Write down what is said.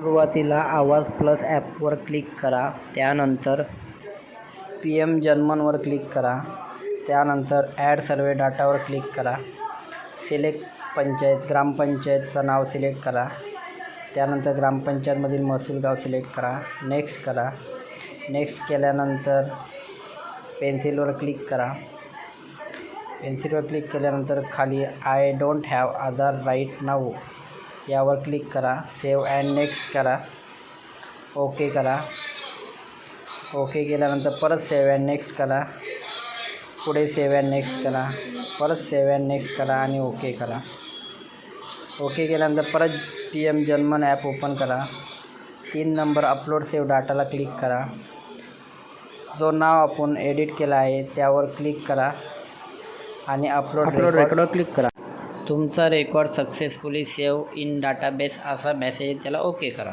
सुरुवातीला आवाज प्लस ॲपवर क्लिक करा त्यानंतर पी एम जन्मनवर क्लिक करा त्यानंतर ॲड सर्वे डाटावर क्लिक करा सिलेक्ट पंचायत ग्रामपंचायतचं नाव सिलेक्ट करा त्यानंतर ग्रामपंचायतमधील महसूल गाव सिलेक्ट करा नेक्स्ट करा नेक्स्ट केल्यानंतर पेन्सिलवर क्लिक करा. पेन्सिलवर क्लिक केल्यानंतर खाली I don't have Aadhaar right now. यावर क्लिक करा सेव्ह अँड नेक्स्ट करा ओके करा. ओके केल्यानंतर परत सेव्ह अँड नेक्स्ट करा. पुढे सेव्ह अँड नेक्स्ट करा. परत सेव्ह अँड नेक्स्ट करा आणि ओके करा. ओके केल्यानंतर परत P M Janman app open करा. तीन नंबर अपलोड सेव्ह डाटाला क्लिक करा. जो नाव आपण एडिट केला आहे त्यावर क्लिक करा आणि अपलोड अपलोड रेकॉर्डवर क्लिक करा. तुमचा record successfully save in database असा मेसेज त्याला ओके करा.